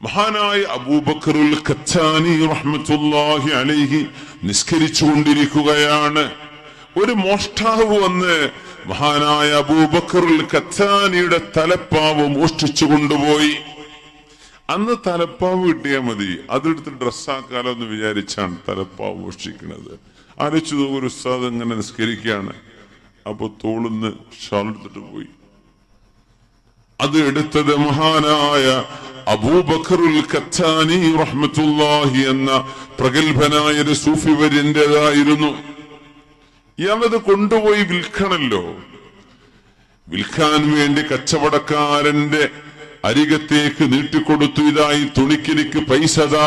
മഹാനായ അബൂബക്കറുൽ ഖത്താനി റഹ്മത്തുല്ലാഹി അലൈഹി നിസ്കരിച്ചു കൊണ്ടിരിക്കുകയാണ് ഒരു മോഷ്ടാവ് വന്ന് മഹാനായ അബൂബക്കറുൽ ഖത്താനിയുടെ തലപ്പാവ് മോഷ്ടിച്ചു കൊണ്ടുപോയി അന്ന് തലപ്പാവ് കിട്ടിയാൽ മതി. അതെടുത്ത് ഡ്രസ്സാക്കാലോ എന്ന് വിചാരിച്ചാണ് തലപ്പാവ് മോഷ്ടിക്കുന്നത് ആലോചിച്ചു ഒരു ഉസ്താദ് ഇങ്ങനെ നിസ്കരിക്കുകയാണ് അപ്പൊ തോളുന്ന് ഷാൾ എടുത്തിട്ട് പോയി. അത് എടുത്തത് മഹാനായ അബൂബക്കറുൽ ഖത്താനി എന്ന പ്രഗത്ഭനായ ഒരു സൂഫി ഇയാളത് കൊണ്ടുപോയി വിൽക്കണല്ലോ. വിൽക്കാൻ വേണ്ടി കച്ചവടക്കാരന്റെ അരികത്തേക്ക് നീട്ടിക്കൊടുത്തു. ഇതായി തുണിക്കിനിക്ക് പൈസതാ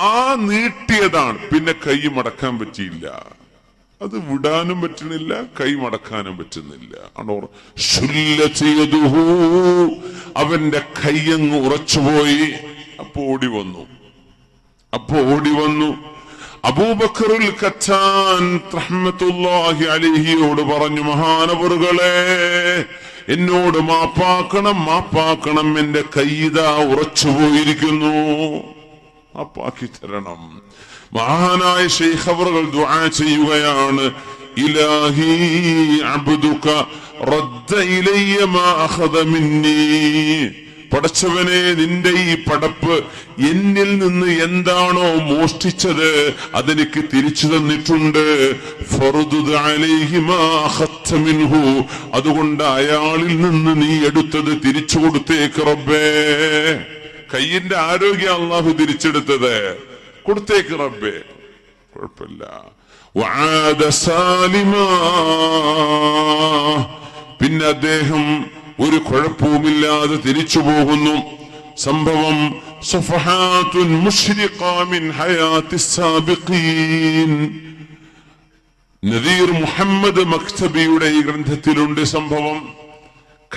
ആ നീട്ടിയതാണ്. പിന്നെ കൈ മടക്കാൻ പറ്റിയില്ല. അത് വിടാനും പറ്റുന്നില്ല കൈ മടക്കാനും പറ്റുന്നില്ല. ശുല്ല ചെയ്തുഹു. അവന്റെ കൈയങ്ങ് ഉറച്ചുപോയി. അപ്പൊ ഓടി വന്നു. അപ്പൊ ഓടി വന്നു. അബൂബക്കറുൽ ഖത്താൻ അലൈഹിയോട് പറഞ്ഞു മഹാനവറുകളെ എന്നോട് മാപ്പാക്കണം മാപ്പാക്കണം. എന്റെ കൈത ഉറച്ചു മാപ്പാക്കി തരണം മഹാനായ ഷെയ്ഖ് അവറുകൾ ദുആ ചെയ്യുകയാണ്. ഇലാഹി അബ്ദുക റദ്ദ ഇലയ്യ മാ അഖദ മിന്നീ. പടച്ചവനെ നിന്റെ ഈ പടപ്പ് എന്നിൽ നിന്ന് എന്താണോ മോഷ്ടിച്ചത് അതെനിക്ക് തിരിച്ചു തന്നിട്ടുണ്ട്. അതുകൊണ്ട് അയാളിൽ നിന്ന് നീ എടുത്തത് തിരിച്ചു കൊടുത്തേക്ക് റബ്ബേ. കയ്യിന്റെ ആരോഗ്യം അള്ളാഹു തിരിച്ചെടുത്തത്. കൊടുത്തേക്ക് റബ്ബേ. കുഴപ്പമില്ല. പിന്നെ അദ്ദേഹം ഒരു കുഴപ്പവുമില്ലാതെ തിരിച്ചു പോകുന്നു. സംഭവം നദീർ മുഹമ്മദ് മക്തബിയുടെ ഈ ഗ്രന്ഥത്തിലുണ്ട് സംഭവം.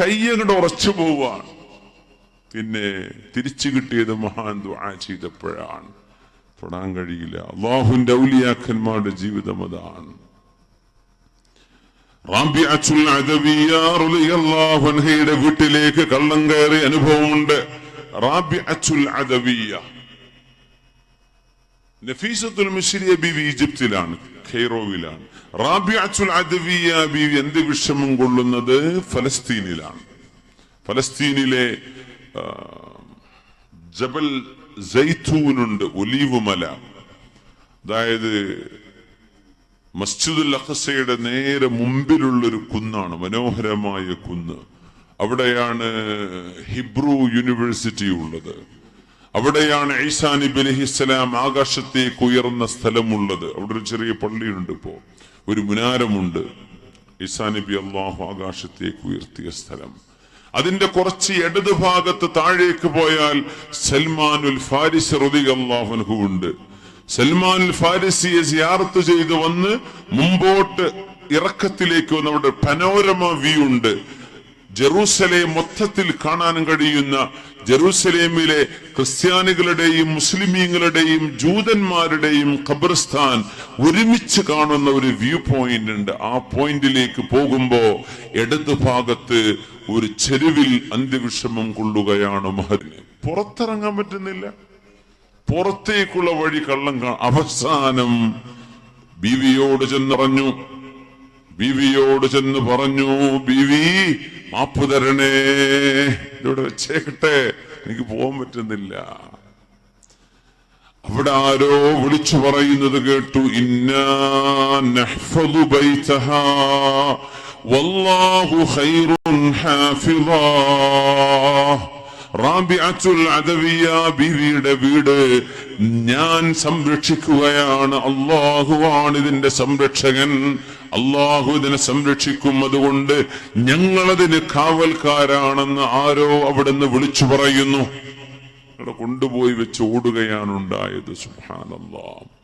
കയ്യങ്ങട് ഉറച്ചു പോവാണ്. പിന്നെ തിരിച്ചു കിട്ടിയത് മഹാൻ ദുആ ചെയ്തപ്പോഴാണ്. തൊടാൻ കഴിയില്ല. അള്ളാഹുന്റെ ഔലിയാക്കന്മാരുടെ ജീവിതം അതാണ്. റാബിയുടെ വീട്ടിലേക്ക് കള്ളം കയറിയ അനുഭവമുണ്ട്. റാബിഅത്തുൽ അദവിയ നഫീസത്തുൽ മിശ്രിയ ബിവി ഈജിപ്തിലാണ് ഖൈറോവിലാണ്. റാബിഅത്തുൽ അദവിയ ബിവി എന്ത് വിഷമം കൊള്ളുന്നത്? ഫലസ്തീനിലാണ്. ഫലസ്തീനിലെ ജബൽ സൈത്തൂനുണ്ട് ഒലീവ് മല അതായത് മസ്ജിദുൽ അഖസയുടെ നേരെ മുമ്പിലുള്ള ഒരു കുന്നാണ് മനോഹരമായ കുന്ന്. അവിടെയാണ് ഹിബ്രു യൂണിവേഴ്സിറ്റി ഉള്ളത്. അവിടെയാണ് ഈസാ നബി അലഹിസ്സലാം ആകാശത്തേക്ക് ഉയർന്ന സ്ഥലമുള്ളത്. അവിടെ ഒരു ചെറിയ പള്ളിയുണ്ട് ഇപ്പോ. ഒരു മുനാരമുണ്ട്. ഈസാ നബി അള്ളാഹു ആകാശത്തേക്ക് ഉയർത്തിയ സ്ഥലം. അതിന്റെ കുറച്ച് ഇടത് ഭാഗത്ത് താഴേക്ക് പോയാൽ സൽമാനുൽ ഫാരിസ് റതി അള്ളാഹുനഹു ഉണ്ട്. സൽമാൻ ഫാരിസിയെ സിയാറത്ത് ചെയ്ത് വന്ന് മുമ്പോട്ട് ഇറക്കത്തിലേക്ക് വന്ന് അവിടെ പനോരമ വ്യൂ ഉണ്ട്. ജെറൂസലേം മൊത്തത്തിൽ കാണാൻ കഴിയുന്ന ജെറൂസലേമിലെ ക്രിസ്ത്യാനികളുടെയും മുസ്ലിമീങ്ങളുടെയും ജൂതന്മാരുടെയും ഖബർസ്ഥാൻ ഒരുമിച്ച് കാണുന്ന ഒരു വ്യൂ പോയിന്റ് ഉണ്ട്. ആ പോയിന്റിലേക്ക് പോകുമ്പോ ഇടതു ഭാഗത്ത് ഒരു ചെരുവിൽ അന്ത്യവിഷമം കൊള്ളുകയാണ് മഹരിന് പുറത്തിറങ്ങാൻ പറ്റുന്നില്ല. പുറത്തേക്കുള്ള വഴി കള്ളം അവസാനം ബിവിയോട് ബീവിയോട് ചെന്നറിഞ്ഞു. ബീവിയോട് ചെന്ന് പറഞ്ഞു ബിവി മാപ്പ് തരണേ. ഇവിടെ വെച്ചേക്കട്ടെ. എനിക്ക് പോകാൻ പറ്റുന്നില്ല. അവിടെ ആരോ വിളിച്ചു പറയുന്നത് കേട്ടു ഇന്നാ നഹ്ഫദു خير ഹാഫിളാ റാബിഅത്തുൽ അദവിയ ബീവിയുടെ വീട് ഞാൻ സംരക്ഷിക്കുകയാണ്. അള്ളാഹുവാണ് ഇതിന്റെ സംരക്ഷകൻ. അള്ളാഹു ഇതിനെ സംരക്ഷിക്കും. അതുകൊണ്ട് ഞങ്ങളതിന് കാവൽക്കാരാണെന്ന് ആരോ അവിടുന്ന് വിളിച്ചു പറയുന്നു. അവിടെ കൊണ്ടുപോയി വെച്ച് ഓടുകയാണ് ഉണ്ടായത്. സുഹാനല്ലാ